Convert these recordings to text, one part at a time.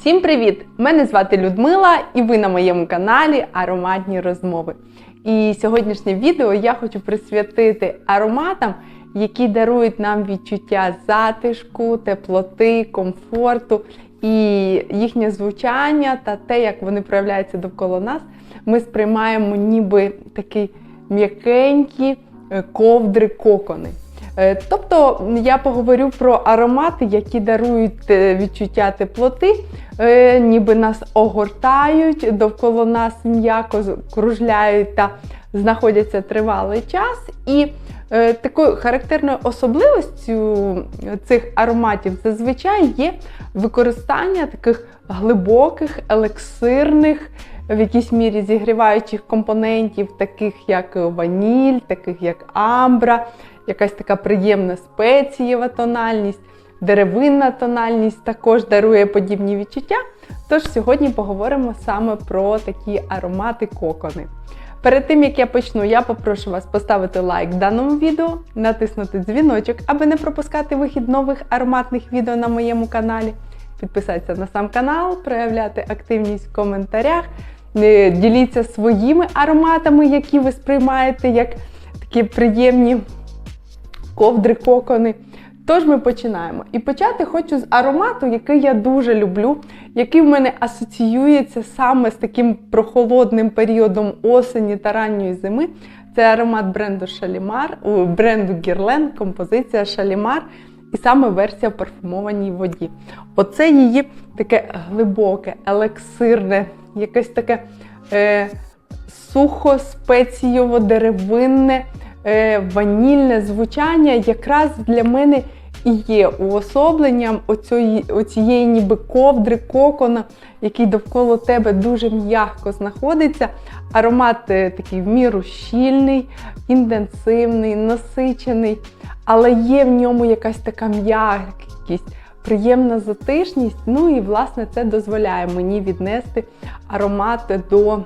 Всім привіт! Мене звати Людмила, і ви на моєму каналі Ароматні розмови. І сьогоднішнє відео я хочу присвятити ароматам, які дарують нам відчуття затишку, теплоти, комфорту і їхнє звучання та те, як вони проявляються довкола нас, ми сприймаємо ніби такі м'якенькі е, ковдри кокони. Е, Тобто я поговорю про аромати, які дарують е, відчуття теплоти, е, ніби нас огортають, довкола нас м'яко кружляють та знаходяться тривалий час. І такою характерною особливістю цих ароматів зазвичай є використання таких глибоких, елексирних, в якійсь мірі зігріваючих компонентів, таких як ваніль, таких як амбра, якась така приємна спецієва тональність, деревинна тональність також дарує подібні відчуття. Тож сьогодні поговоримо саме про такі аромати кокони. Перед тим як я почну, я попрошу вас поставити лайк даному відео, натиснути дзвіночок, аби не пропускати вихід нових ароматних відео на моєму каналі. Підписатися на сам канал, проявляти активність в коментарях, е, діліться своїми ароматами, які ви сприймаєте як такі приємні ковдри, кокони. Тож ми починаємо. І почати хочу з аромату, який я дуже люблю, який в мене асоціюється саме з таким прохолодним періодом осені та ранньої зими. Це аромат бренду Шалімар, бренду Гірлен, композиція Шалімар. І саме версія в парфумованій воді. Оце її таке глибоке, елексирне, якесь таке е, сухо, спецієво, деревинне, ванільне звучання якраз для мене і є уособленням оцієї ніби ковдри, кокона, який довкола тебе дуже м'яко знаходиться. Аромат е, такий в міру щільний, інтенсивний, насичений, але є в ньому якась така м'якість. Приємна затишність, ну і власне це дозволяє мені віднести аромат до е,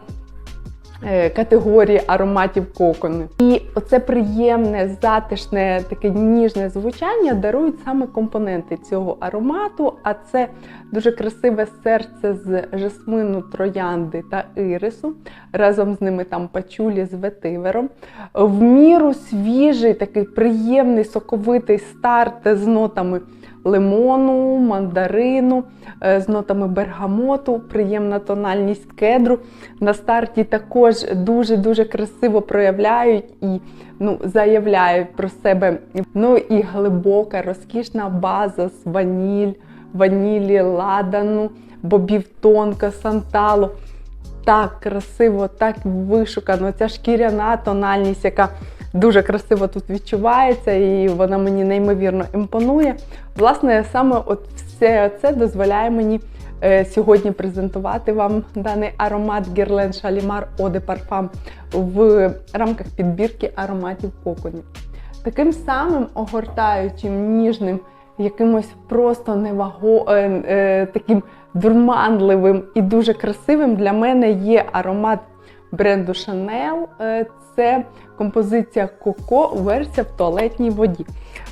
категорії ароматів кокони. І оце приємне, затишне, таке ніжне звучання дарують саме компоненти цього аромату, а це дуже красиве серце з жасмину, троянди та ірису. Разом з ними там пачулі з ветивером. В міру свіжий, такий приємний соковитий старт з нотами лимону, мандарину, е, з нотами бергамоту, приємна тональність кедру. На старті також дуже-дуже красиво проявляють і ну, заявляють про себе. Ну і глибока, розкішна база з ваніль, ванілі, ладану, бобів тонка, санталу. Так красиво, так вишукано. Ця шкіряна тональність, яка дуже красиво тут відчувається, і вона мені неймовірно імпонує. Власне, саме от все це дозволяє мені е, сьогодні презентувати вам даний аромат Guerlain Shalimar Eau de Parfum в рамках підбірки ароматів коконів. Таким самим огортаючим, ніжним, якимось просто неваго, е, е, таким дурманливим і дуже красивим для мене є аромат бренду. Е, це композиція Коко, версія в туалетній воді.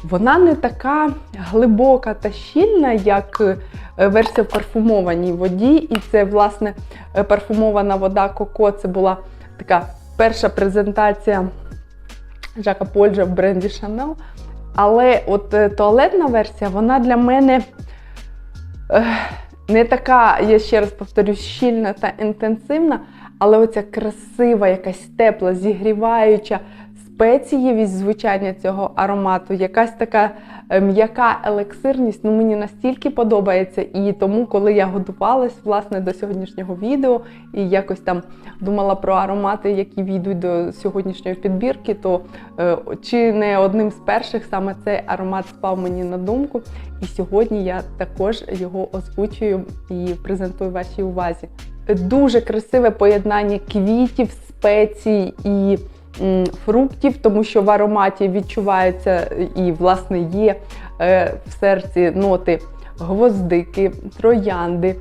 Вона не така глибока та щільна, як е, версія в парфумованій воді. І це, власне, е, парфумована вода Коко це була така перша презентація Жака Польджа в бренді Chanel. Але от е, туалетна версія, вона для мене не така, я ще раз повторюю, щільна та інтенсивна, але оця красива, якась тепла, зігріваюча спецієвість звучання цього аромату, якась така е, м'яка елексирність, ну мені настільки подобається. І тому, коли я готувалась власне до сьогоднішнього відео і якось там думала про аромати, які війдуть до сьогоднішньої підбірки, то е, чи не одним з перших саме цей аромат спав мені на думку. І сьогодні я також його озвучую і презентую вашій увазі. Дуже красиве поєднання квітів, спецій і фруктів, тому що в ароматі відчувається і, власне, є е, в серці ноти гвоздики, троянди, е,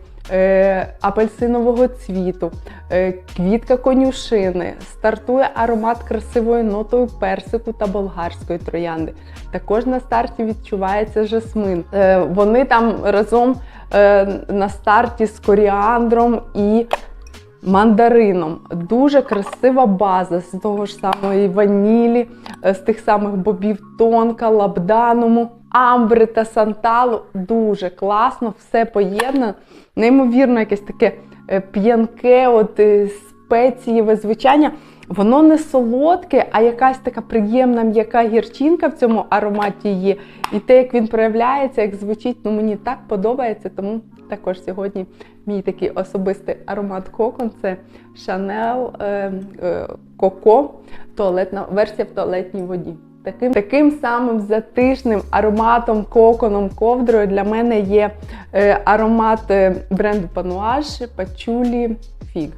апельсинового цвіту, е, квітка конюшини. Стартує аромат красивою нотою персику та болгарської троянди. Також на старті відчувається жасмин. Е, Вони там разом е, на старті з коріандром і мандарином. Дуже красива база з того ж самої ванілі, е, з тих самих бобів тонка, лабдануму, амбри та санталу. Дуже класно, все поєднано. Неймовірно, якесь таке е, п'янке, от е, спецієве звучання. Воно не солодке, а якась така приємна м'яка гірчинка в цьому ароматі є. І те, як він проявляється, як звучить, ну мені так подобається. Тому також сьогодні мій такий особистий аромат кокон це Chanel е, е, Коко, туалетна версія в туалетній воді. Таким, таким самим затишним ароматом, коконом, ковдрою для мене є е, аромат бренду Пануаж Пачулі Фіг.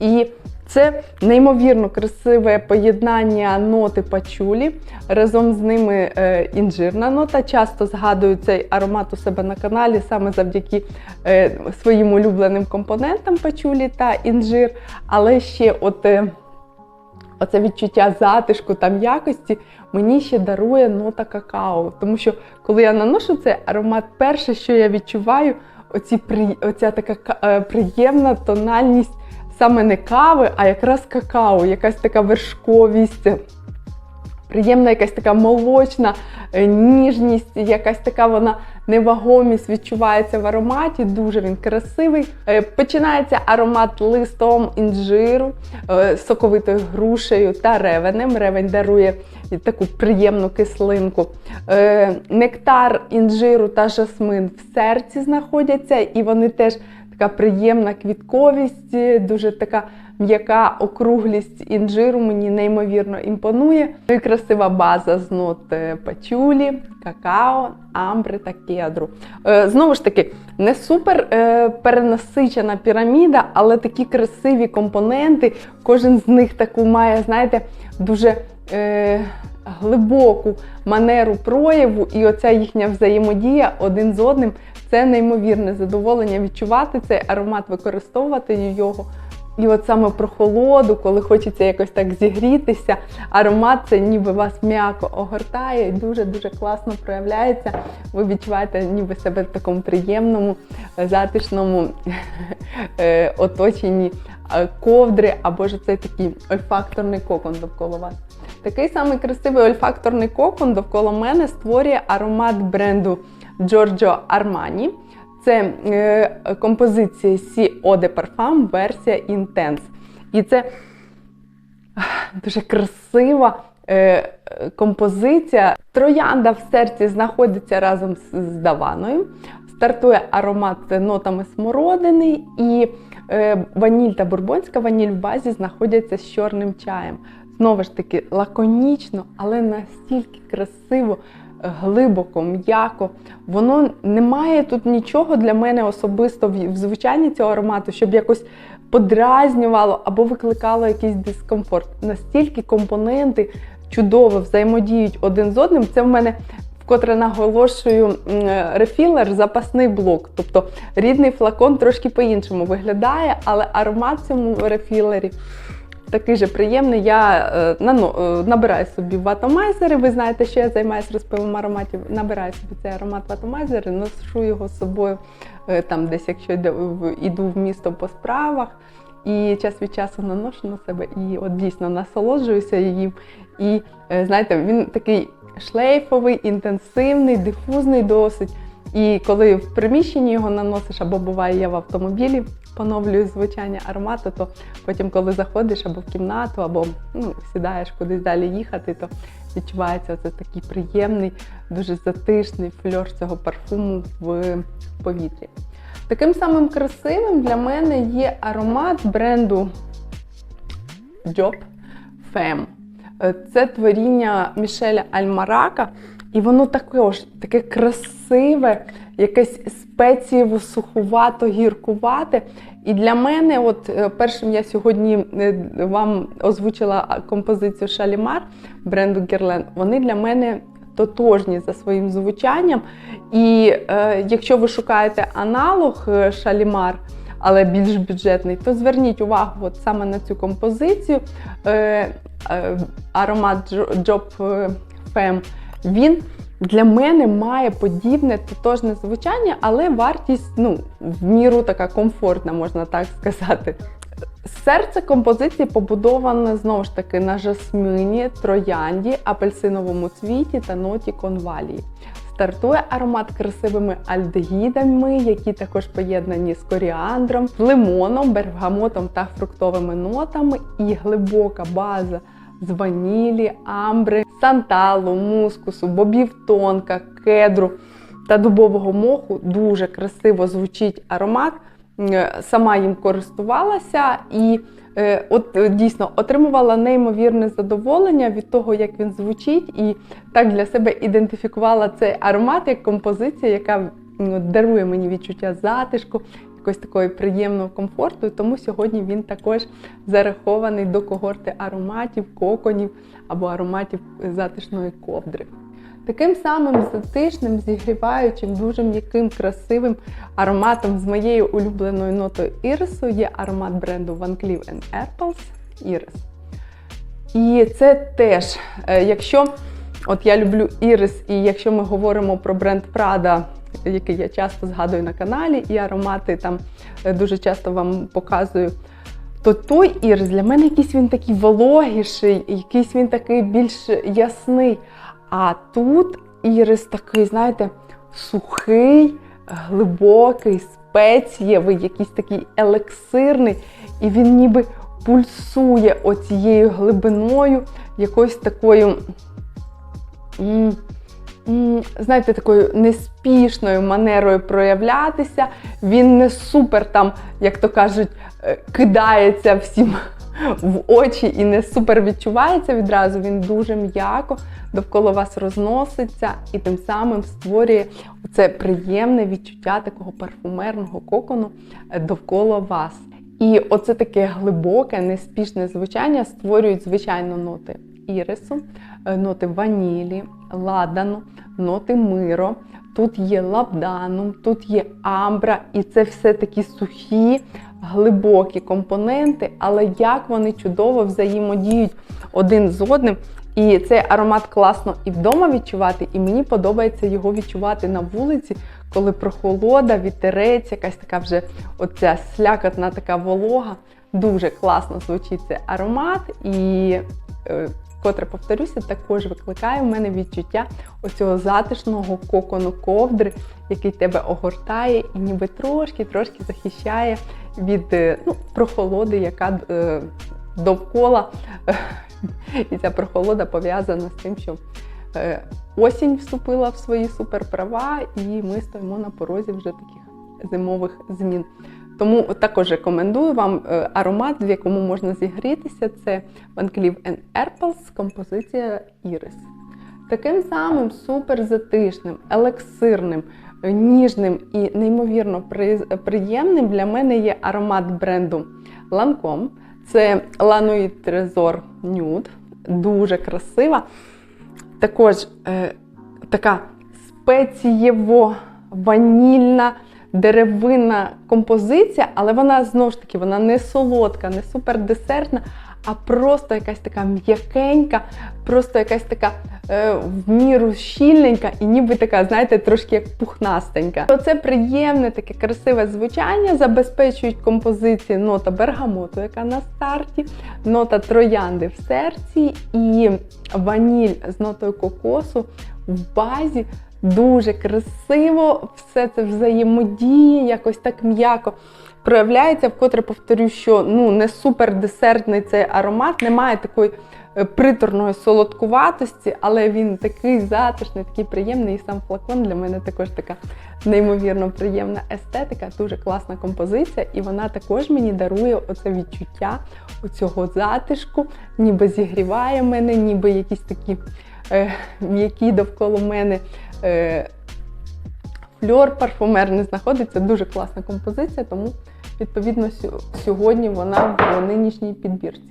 І це неймовірно красиве поєднання ноти пачулі. Разом з ними е, інжирна нота. Часто згадую цей аромат у себе на каналі саме завдяки е, своїм улюбленим компонентам пачулі та інжир. Але ще от, е, оце відчуття затишку та м'якості мені ще дарує нота какао. Тому що коли я наношу цей аромат, перше, що я відчуваю, оці, оця така приємна тональність саме не кави, а якраз какао, якась така вершковість, приємна якась така молочна е, ніжність, якась така вона невагомість відчувається в ароматі. Дуже він красивий. Е, Починається аромат листом інжиру, е, соковитою грушею та ревенем. Ревень дарує таку приємну кислинку. Нектар інжиру та жасмин в серці знаходяться, і вони теж така приємна квітковість, е, дуже така м'яка округлість інжиру мені неймовірно імпонує. Ну і красива база з нот е, пачулі, какао, амбри та кедру. Е, Знову ж таки, не супер перенасичена піраміда, але такі красиві компоненти. Кожен з них таку має, знаєте, дуже. Глибоку манеру прояву, і оця їхня взаємодія один з одним це неймовірне задоволення відчувати цей аромат, використовувати його. І от саме про холоду, коли хочеться якось так зігрітися, аромат це ніби вас м'яко огортає і дуже-дуже класно проявляється. Ви відчуваєте ніби себе в такому приємному, затишному е, оточенні е, ковдри або ж цей такий ольфакторний кокон довкола вас. Такий самий красивий ольфакторний кокон довкола мене створює аромат бренду Giorgio Armani. Це е, композиція Eau de Parfum версія Intense. І це дуже красива е, е, композиція. Троянда в серці знаходиться разом з Даваною. Стартує аромат нотами смородини і е, ваніль та бурбонська ваніль в базі знаходяться з чорним чаєм. Знову ж таки, лаконічно, але настільки красиво, е, глибоко, м'яко. Воно не має тут нічого для мене особисто в звучанні цього аромату, щоб якось подразнювало або викликало якийсь дискомфорт. Настільки компоненти чудово взаємодіють один з одним. Це в мене. Вкотре наголошую рефілер, запасний блок. Тобто рідний флакон трошки по-іншому виглядає, але аромат в цьому рефілері такий же приємний. Я е, е, набираю собі ватомайзери. Ви знаєте, що я займаюся розпилом ароматів. Набираю собі цей аромат ватомайзери, ношу його з собою е, там, десь, якщо йде- в- місто по справах. І час від часу наношу на себе і от дійсно насолоджуюся їм. І знаєте, він такий шлейфовий, інтенсивний, дифузний досить. І коли в приміщенні його наносиш, або буває я в автомобілі поновлюю звучання аромату, то потім, коли заходиш або в кімнату, або ну, сідаєш кудись далі їхати, то відчувається це такий приємний, дуже затишний фльор цього парфуму в повітрі. Таким самим красивим для мене є аромат бренду Job Femme. Е, Це творіння Мішеля Альмарака, і воно також таке красиве, якесь спецієво сухувато, гіркувате. І для мене, от е, першим я сьогодні е, вам озвучила композицію Шалімар бренду Guerlain, Вони для мене тотожні за своїм звучанням. І е, якщо ви шукаєте аналог е, шалімар, але більш бюджетний, то зверніть увагу от саме на цю композицію. Е, е, аромат Job Femme, він для мене має подібне тотожне звучання, але вартість ну, в міру така комфортна, можна так сказати. Серце композиції побудоване знову ж таки на жасмині, троянді, апельсиновому цвіті та ноті конвалії. Стартує аромат красивими альдегідами, які також поєднані з коріандром, лимоном, бергамотом та фруктовими нотами, і глибока база з ванілі, амбри, санталу, мускусу, бобів тонка, кедру та дубового моху. Дуже красиво звучить аромат. Е, Сама їм користувалася і е, от е, дійсно отримувала неймовірне задоволення від того, як він звучить, і так для себе ідентифікувала цей аромат як композиція, яка дарує мені відчуття затишку, якось такої приємного комфорту. Тому сьогодні він також зарахований до когорти ароматів, коконів або ароматів затишної ковдри. Таким самим затишним, зігріваючим, дуже м'яким, красивим ароматом з моєю улюбленою нотою ірису є аромат бренду Van Cleef Arpels Iris. І це теж, е, якщо от я люблю ірис, і якщо ми говоримо про бренд Prada, який я часто згадую на каналі, і аромати там е, дуже часто вам показую. То той ірис для мене якийсь він такий вологіший, якийсь він такий більш ясний. А тут ірис такий, знаєте, сухий, глибокий, спецієвий, якийсь такий елексирний, і він ніби пульсує оцією глибиною, якоюсь такою, знаєте, такою неспішною манерою проявлятися. Він не супер там, як то кажуть, е, кидається всім в очі і не супер відчувається відразу. Він дуже м'яко довкола вас розноситься і тим самим створює це приємне відчуття такого парфумерного кокону е, довкола вас. І оце таке глибоке, неспішне звучання створюють, звичайно, ноти ірису, ноти ванілі, ладану, ноти миро. Тут є лабданум, тут є амбра, і це все такі сухі, глибокі компоненти, але як вони чудово взаємодіють один з одним. І цей аромат класно і вдома відчувати, і мені подобається його відчувати на вулиці, коли прохолода, вітерець, якась така вже оця слякотна така волога. Дуже класно звучить цей аромат. І, е, котре повторюся, також викликає в мене відчуття оцього затишного кокону ковдри, який тебе огортає і ніби трошки-трошки захищає від е, ну, прохолоди, яка е, довкола. І ця прохолода пов'язана з тим, що е, осінь вступила в свої суперправа, і ми стоїмо на порозі вже таких зимових змін. Тому також рекомендую вам е, аромат, в якому можна зігрітися. Це Van Cleef Arpels, композиція Iris. Таким самим суперзатишним, елексирним, ніжним і неймовірно приємним для мене є аромат бренду Lancome. Це Lanoid Trezor Nude, дуже красива. Також е, така спецієво-ванільна деревинна композиція, але вона знову ж таки вона не солодка, не супердесертна, а просто якась така м'якенька, просто якась така е, в міру щільненька і ніби така, знаєте, трошки як пухнастенька. Оце приємне, таке красиве звучання, забезпечують композиції нота бергамоту, яка на старті, нота троянди в серці і ваніль з нотою кокосу в базі. Дуже красиво, все це взаємодіє, якось так м'яко проявляється, вкотре повторю, що ну не супер десертний цей аромат, немає такої е, приторної солодкуватості, але він такий затишний, такий приємний. І сам флакон для мене також така неймовірно приємна естетика, дуже класна композиція, і вона також мені дарує оце відчуття оцього затишку, ніби зігріває мене, ніби якісь такі м'які довкола мене. Е, Фльор парфумерний знаходиться дуже класна композиція, тому Відповідно, сьогодні вона в нинішній підбірці.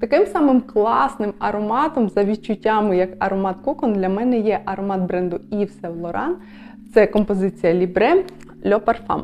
Таким самим класним ароматом за відчуттями, як аромат Кокон, для мене є аромат бренду Yves Saint Laurent. Це композиція Libre Le Parfum.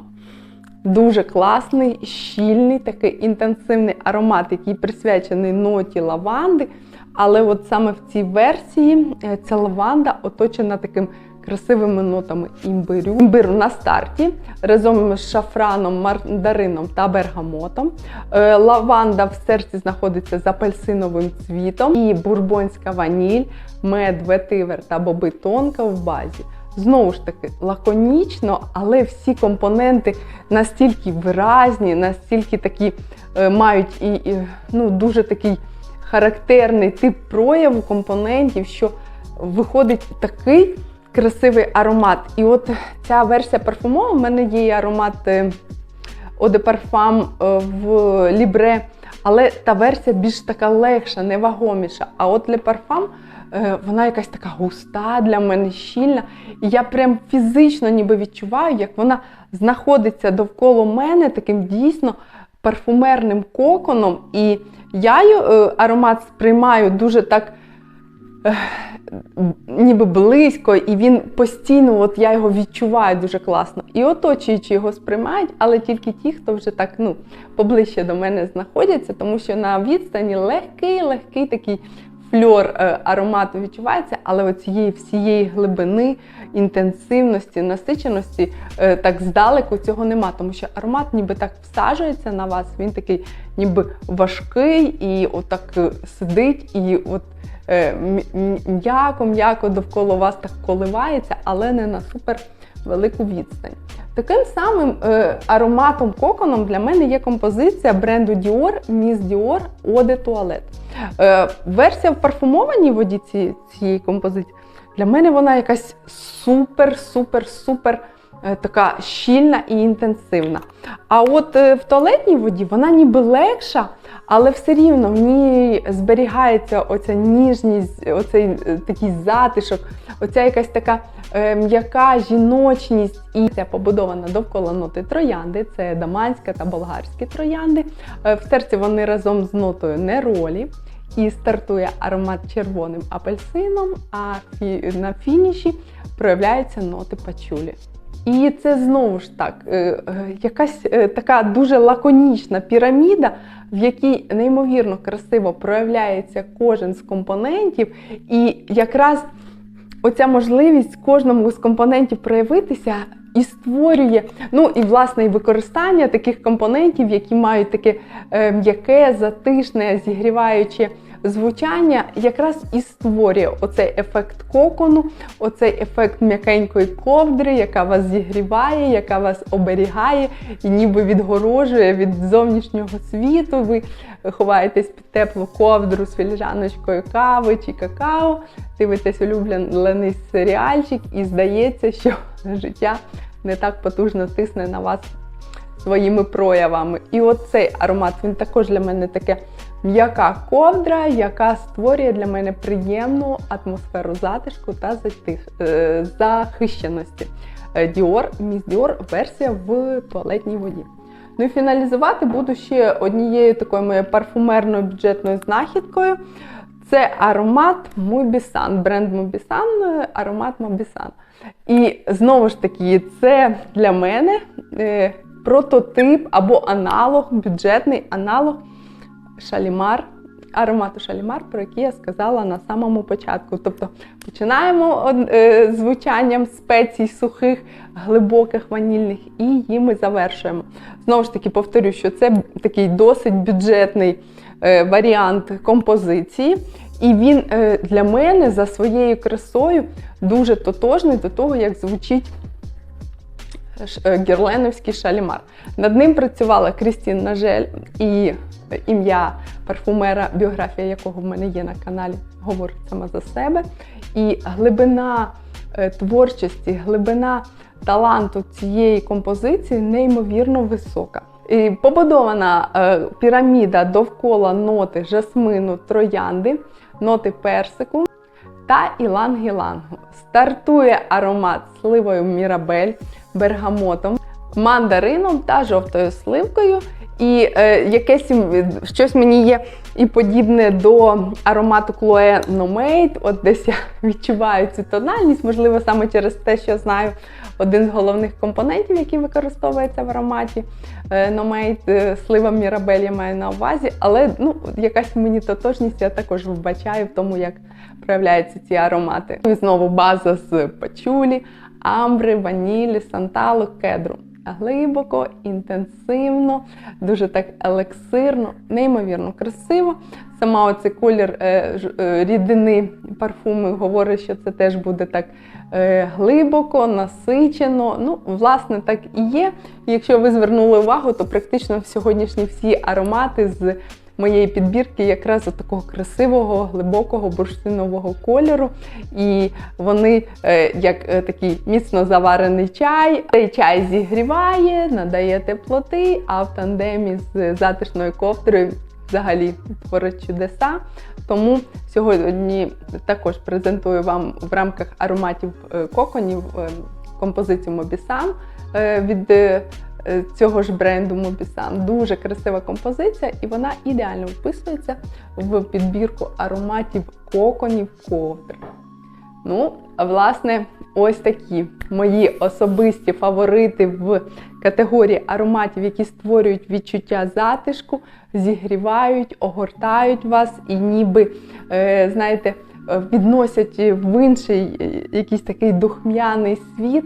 Дуже класний, щільний, такий інтенсивний аромат, який присвячений ноті лаванди. Але от саме в цій версії е, ця лаванда оточена таким красивими нотами імбирю. Імбиру на старті разом з шафраном, мандарином та бергамотом. Е, Лаванда в серці знаходиться з апельсиновим цвітом і бурбонська ваніль, мед, ветивер та боби тонка в базі. Знову ж таки, лаконічно, але всі компоненти настільки виразні, настільки такі е, мають і, і ну, дуже такий характерний тип прояву компонентів, що виходить такий красивий аромат. І от ця версія парфумова, в мене є аромат е, de Parfum е, в Libre, але та версія більш така легша, невагоміша. А от Le Parfum е, вона якась така густа для мене, щільна. І я прям фізично ніби відчуваю, як вона знаходиться довкола мене таким дійсно парфумерним коконом. І я е, аромат сприймаю дуже так. е, Ніби близько, і він постійно, от я його відчуваю дуже класно. І оточуючи його сприймають, але тільки ті, хто вже так ну, поближче до мене знаходяться, тому що на відстані легкий, легкий такий фльор е, аромату відчувається, але оцієї всієї глибини, інтенсивності, насиченості е, так здалеку цього нема, тому що аромат ніби так всаджується на вас, він такий ніби важкий і отак е, сидить, і от е, м'яко-м'яко довкола вас так коливається, але не на супер велику відстань. Таким самим ароматом коконом для мене є композиція бренду Dior Miss Dior Eau de Toilette. Версія в парфумованій воді ці, цієї композиції для мене вона якась супер-супер-супер е, така щільна і інтенсивна. А от е, в туалетній воді вона ніби легша, але все рівно в ній зберігається оця ніжність, оцей е, такий затишок, оця якась така м'яка жіночність. І це побудована довкола ноти троянди, це даманська та болгарські троянди. В серці вони разом з нотою неролі. І стартує аромат червоним апельсином, а на фініші проявляються ноти пачулі. І це знову ж так, е, е, якась е, така дуже лаконічна піраміда, в якій неймовірно красиво проявляється кожен з компонентів, і якраз оця можливість кожному з компонентів проявитися і створює, ну і власне і використання таких компонентів, які мають таке м'яке, затишне, зігріваюче звучання, якраз і створює оцей ефект кокону, оцей ефект м'якенької ковдри, яка вас зігріває, яка вас оберігає і ніби відгорожує від зовнішнього світу. Ви ховаєтесь під теплу ковдру з філіжаночкою кави чи какао, дивитесь улюблений серіальчик, і здається, що життя не так потужно тисне на вас своїми проявами. І оцей аромат він також для мене таке м'яка ковдра, яка створює для мене приємну атмосферу затишку та е, захищеності. Е, Dior, Miss Dior версія в туалетній воді. Ну і фіналізувати буду ще однією такою моєю парфумерною бюджетною знахідкою. Це аромат Мубісан, бренд Мубісан, аромат Мубісан. І знову ж таки, це для мене е, прототип або аналог, бюджетний аналог Шалімар, аромату Шалімар, про який я сказала на самому початку. Тобто починаємо е, звучанням спецій сухих, глибоких ванільних і їми завершуємо. Знову ж таки, повторю, що це такий досить бюджетний е, варіант композиції. І він е, для мене за своєю красою дуже тотожний до того, як звучить гірленовський шалімар. Над ним працювала Крістін Нажель і ім'я парфумера, біографія якого в мене є на каналі, говорить сама за себе. І глибина е, творчості, глибина таланту цієї композиції неймовірно висока. І побудована е, піраміда довкола ноти жасмину, троянди, ноти персику та іланг-ілангу. Стартує аромат сливою мірабель, бергамотом, мандарином та жовтою сливкою. І е, якесь щось мені є і подібне до аромату Chloe Nomade. От десь я відчуваю цю тональність, можливо, саме через те, що знаю один з головних компонентів, який використовується в ароматі. Е, Nomade, е, слива Мірабель я маю на увазі, але ну, якась мені тотожність я також вбачаю в тому, як проявляються ці аромати. І знову база з пачулі, амбри, ванілі, санталу, кедру. Глибоко, інтенсивно, дуже так елексирно, неймовірно красиво. Сама оцей колір е, е, рідини парфуму говорить, що це теж буде так е, глибоко, насичено. Ну, власне, так і є. Якщо ви звернули увагу, то практично сьогоднішні всі аромати з моєї підбірки якраз от такого красивого, глибокого бурштинового кольору. І вони е, як е, такий міцно заварений чай. Цей чай зігріває, надає теплоти, а в тандемі з затишною ковдрою взагалі творить чудеса. Тому сьогодні також презентую вам в рамках ароматів е, коконів композицію Мобісан від цього ж бренду Мобісан. Дуже красива композиція, і вона ідеально вписується в підбірку ароматів коконів ковдр. Ну, власне, ось такі мої особисті фаворити в категорії ароматів, які створюють відчуття затишку, зігрівають, огортають вас і ніби, е, знаєте, е, відносять в інший е, якийсь такий духмяний світ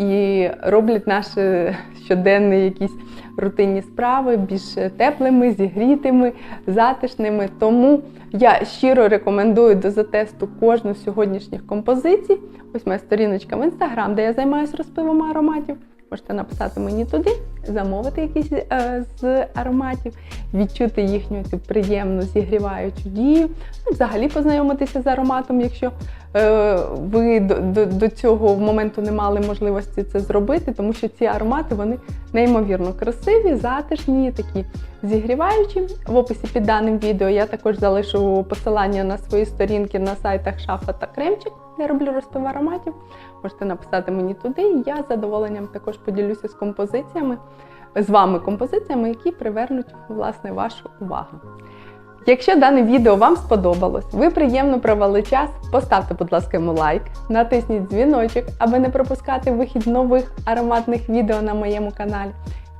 і роблять наші щоденні якісь рутинні справи більш теплими, зігрітими, затишними. Тому я щиро рекомендую до затесту кожну з сьогоднішніх композицій. Ось моя сторіночка в інстаграм, де я займаюся розпивом ароматів. Можете написати мені туди, замовити якийсь е, з ароматів, відчути їхню цю приємну зігріваючу дію, ну, взагалі познайомитися з ароматом, якщо е, ви до, до, до цього моменту не мали можливості це зробити, тому що ці аромати вони неймовірно красиві, затишні, такі зігріваючі. В описі під даним відео я також залишу посилання на свої сторінки на сайтах Шафа та Кремчик, де роблю розпив ароматів. Можете написати мені туди, я з задоволенням також поділюся з композиціями, з вами композиціями, які привернуть власне вашу увагу. Якщо дане відео вам сподобалось, ви приємно провели час, поставте, будь ласка, йому лайк, натисніть дзвіночок, аби не пропускати вихід нових ароматних відео на моєму каналі.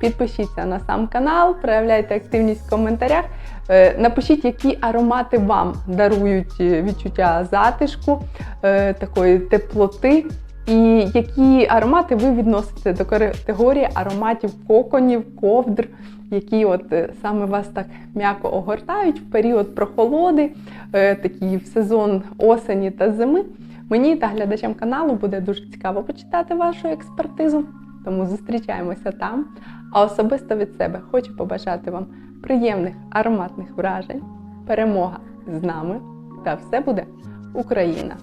Підпишіться на сам канал, проявляйте активність в коментарях. Е, Напишіть, які аромати вам дарують е, відчуття затишку, е, такої теплоти, і які аромати ви відносите до категорії ароматів коконів, ковдр, які от саме вас так м'яко огортають в період прохолоди, такі в сезон осені та зими. Мені та глядачам каналу буде дуже цікаво почитати вашу експертизу, тому зустрічаємося там. А особисто від себе хочу побажати вам приємних ароматних вражень, перемога з нами та все буде Україна!